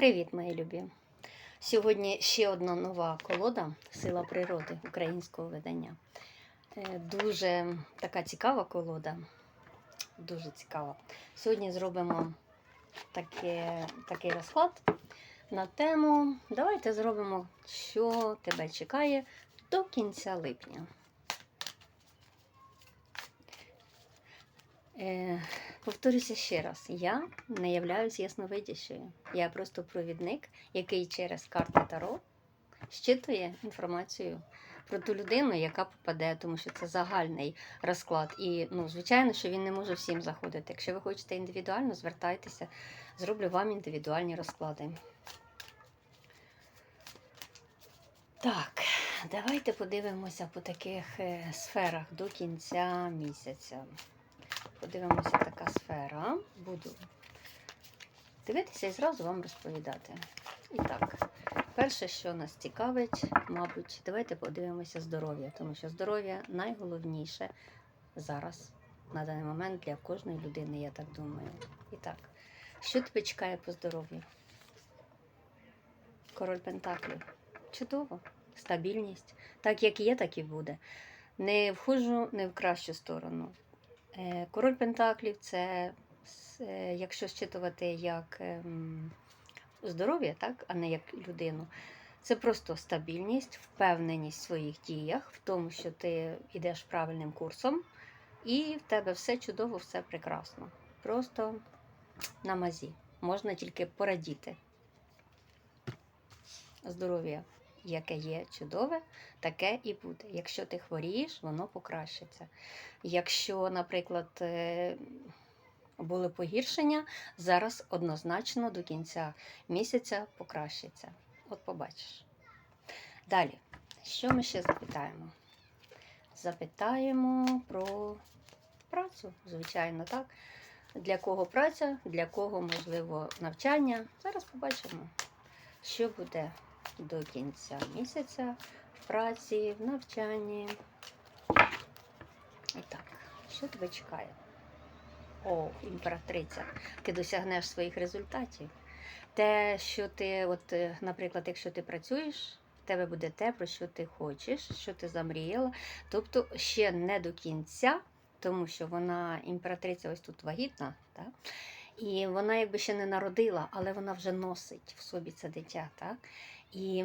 Привіт, мої любі! Сьогодні ще одна нова колода Сила природи українського видання. Е, Дуже така цікава колода. Дуже цікава. Сьогодні зробимо таке, такий розклад на тему. Давайте зробимо, що тебе чекає до кінця липня. Повторюся ще раз: я не являюсь ясновидящою. Я просто провідник, який через карти Таро щитує інформацію про ту людину, яка попаде, тому що це загальний розклад. І, ну, звичайно, що він не може всім заходити. Якщо ви хочете індивідуально, звертайтеся, зроблю вам індивідуальні розклади. Так, давайте подивимося по таких е, сферах до кінця місяця. Подивимося така сфера. Буду дивитися і зразу вам розповідати. І так, перше, що нас цікавить, мабуть, давайте подивимося здоров'я, тому що здоров'я найголовніше зараз, на даний момент для кожної людини, я так думаю. І так, що тебе чекає по здоров'ю? Король Пентаклів. Чудово, стабільність. Так як є, так і буде. Не вхожу не в кращу сторону. Е, Король Пентаклів це, е, якщо щитувати як ем, здоров'я, так, а не як людину, це просто стабільність, впевненість в своїх діях, в тому, що ти йдеш правильним курсом, і в тебе все чудово, все прекрасно. Просто на мазі. Можна тільки порадіти. Здоров'я, яке є чудове, таке і буде. Якщо ти хворієш, воно покращиться. Якщо, наприклад, е, були погіршення, зараз однозначно до кінця місяця покращиться. От побачиш. Далі, що ми ще запитаємо? Запитаємо про працю, звичайно, так? Для кого праця, для кого, можливо, навчання. Зараз побачимо, що буде до кінця місяця в праці, в навчанні. І так, що тебе чекає? О, імператриця, ти досягнеш своїх результатів. Те, що ти, от, е, наприклад, якщо ти працюєш, в тебе буде те, про що ти хочеш, що ти замріяла. Тобто ще не до кінця, тому що вона імператриця ось тут вагітна, так? і вона якби ще не народила, але вона вже носить в собі це дитя. Так? І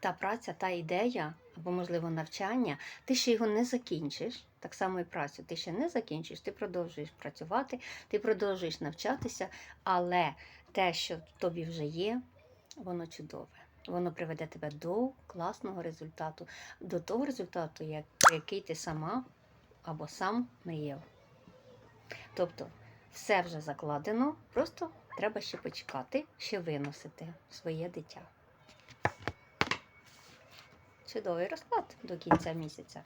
та праця, та ідея, або, можливо, навчання, ти ще його не закінчиш. Так само і працю, ти ще не закінчиш, ти продовжуєш працювати, ти продовжуєш навчатися, але те, що в тобі вже є, воно чудове. Воно приведе тебе до класного результату, до того результату, як- який ти сама або сам мріяв. Тобто, все вже закладено, просто треба ще почекати, ще виносити своє дитя. Чудовий розклад до кінця місяця.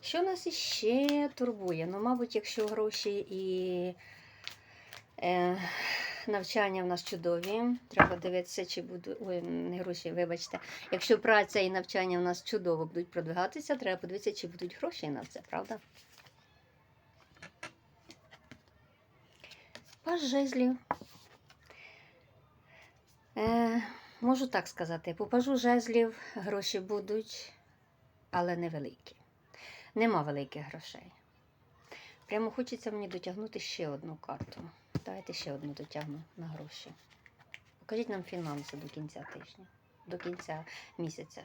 Що нас іще турбує? Ну, мабуть, якщо гроші і е, навчання в нас чудові, треба дивитися, чи будуть. Ой, не гроші, вибачте. Якщо праця і навчання в нас чудово будуть продвигатися, треба подивитися, чи будуть гроші на це, правда? Паж жезлів. Е, можу так сказати, попажу жезлів гроші будуть, але невеликі. Нема великих грошей. Прямо хочеться мені дотягнути ще одну карту. Давайте ще одну дотягну на гроші. Покажіть нам фінанси до кінця тижня, до кінця місяця.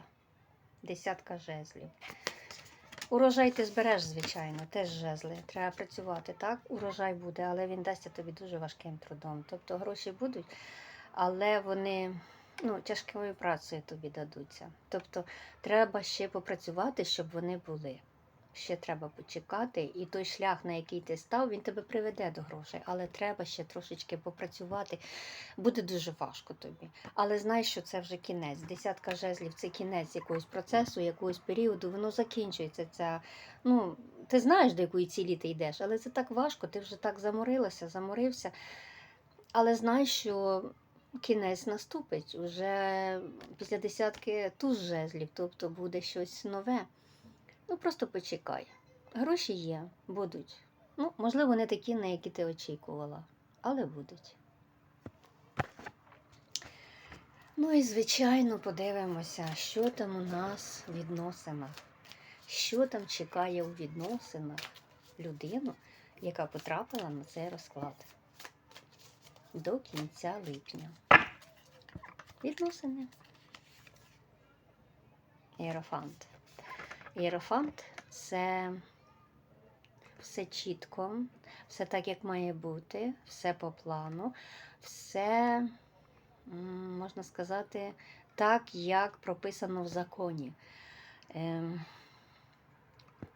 Десятка жезлів. Урожай ти збереш, звичайно, теж жезли. Треба працювати, так? Урожай буде, але він дасться тобі дуже важким трудом. Тобто гроші будуть, але вони ну, тяжкою працею тобі дадуться. Тобто треба ще попрацювати, щоб вони були. Ще треба почекати, і той шлях, на який ти став, він тебе приведе до грошей, але треба ще трошечки попрацювати. Буде дуже важко тобі. Але знай, що це вже кінець. Десятка жезлів це кінець якогось процесу, якогось періоду, воно закінчується. Ця, ну, ти знаєш, до якої цілі ти йдеш, але це так важко, ти вже так заморилася, заморився. Але знай, що кінець наступить. Уже після десятки туз жезлів, тобто буде щось нове. Ну просто почекай. Гроші є, будуть. Ну, можливо, не такі, на які ти очікувала, але будуть. Ну і звичайно подивимося, що там у нас в відносинах. Що там чекає у відносинах людину, яка потрапила на цей розклад до кінця липня. Відносини. Єрофант. Єрофант це все чітко, все так, як має бути, все по плану, все, можна сказати, так, як прописано в законі.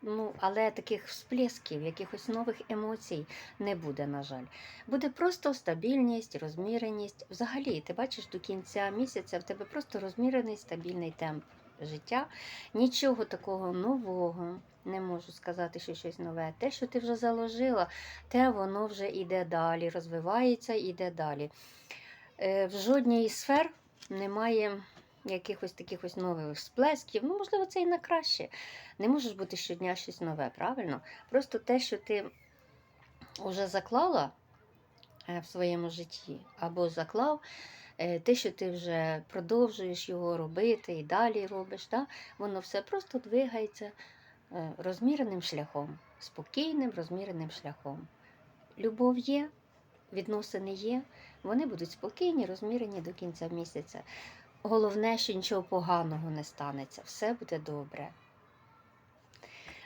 Ну, але таких всплесків, якихось нових емоцій не буде, на жаль. Буде просто стабільність, розміреність. Взагалі, ти бачиш до кінця місяця в тебе просто розмірений стабільний темп життя. Нічого такого нового. Не можу сказати, що щось нове. Те, що ти вже заложила, те воно вже йде далі, розвивається йде далі. Е, В жодній сфер немає якихось таких ось нових сплесків. Ну, можливо, це і на краще. Не можеш бути щодня щось нове, правильно? Просто те, що ти вже заклала е, в своєму житті, або заклав, е, те, що ти вже продовжуєш його робити і далі робиш, да? воно все просто двигається е, розміреним шляхом, спокійним, розміреним шляхом. Любов є, відносини є, вони будуть спокійні, розмірені до кінця місяця. Головне, що нічого поганого не станеться, все буде добре.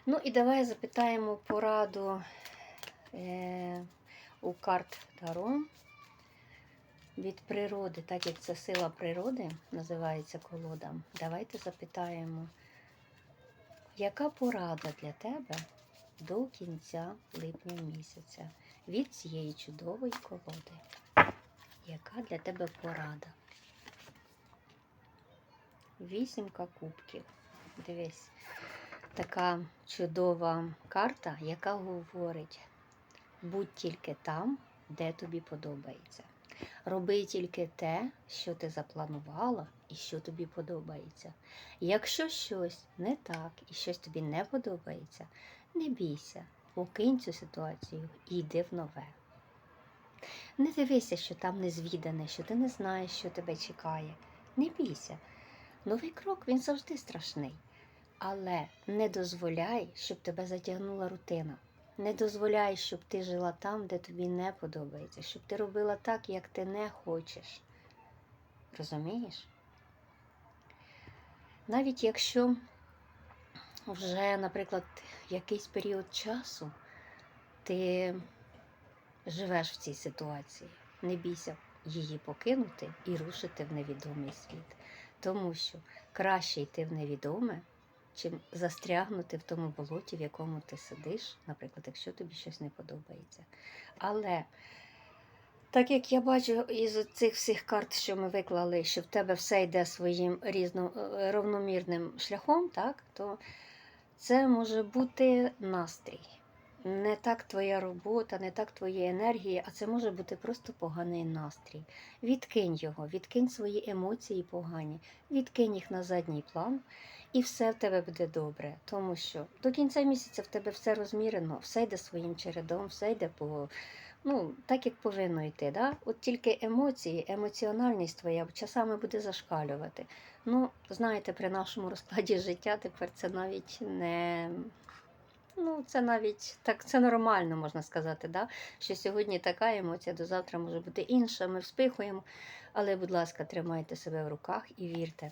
Ну і давай запитаємо пораду е, у карт Таро від природи, так як це сила природи називається колода. Давайте запитаємо, яка порада для тебе до кінця липня місяця від цієї чудової колоди? Яка для тебе порада? Вісімка кубків. Дивись, така чудова карта, яка говорить: будь тільки там, де тобі подобається. Роби тільки те, що ти запланувала і що тобі подобається. Якщо щось не так і щось тобі не подобається, не бійся, покинь цю ситуацію і йди в нове. Не дивися, що там незвідане, що ти не знаєш, що тебе чекає. Не бійся. Новий крок він завжди страшний. Але не дозволяй, щоб тебе затягнула рутина. Не дозволяй, щоб ти жила там, де тобі не подобається, щоб ти робила так, як ти не хочеш. Розумієш? Навіть якщо вже, наприклад, якийсь період часу ти живеш в цій ситуації, не бійся її покинути і рушити в невідомий світ. Тому що краще йти в невідоме, чим застрягнути в тому болоті, в якому ти сидиш, наприклад, якщо тобі щось не подобається. Але так як я бачу із цих всіх карт, що ми виклали, що в тебе все йде своїм різно, е, равномірним шляхом, так, то це може бути настрій. Не так твоя робота, не так твої енергії, а це може бути просто поганий настрій. Відкинь його, відкинь свої емоції погані, відкинь їх на задній план, і все в тебе буде добре. Тому що до кінця місяця в тебе все розмірено, все йде своїм чередом, все йде по ну, так, як повинно йти. Да? От тільки емоції, емоціональність твоя часами буде зашкалювати. Ну, знаєте, при нашому розкладі життя тепер це навіть не. Ну, це навіть так, це нормально, можна сказати, да? що сьогодні така емоція, до завтра може бути інша, ми вспихуємо. Але, будь ласка, тримайте себе в руках і вірте,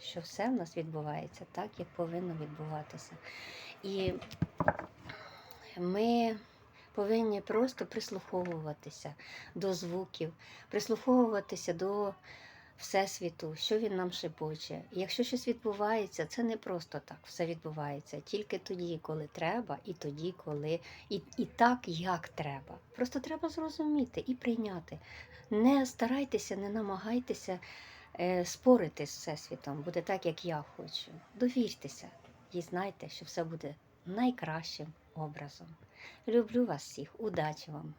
що все в нас відбувається так, як повинно відбуватися. І ми повинні просто прислуховуватися до звуків, прислуховуватися до Всесвіту, що він нам шепоче. Якщо щось відбувається, це не просто так. Все відбувається тільки тоді, коли треба, і тоді, коли і, і так, як треба. Просто треба зрозуміти і прийняти. Не старайтеся, не намагайтеся е, спорити з Всесвітом, буде так, як я хочу. Довіртеся і знайте, що все буде найкращим образом. Люблю вас всіх, удачі вам!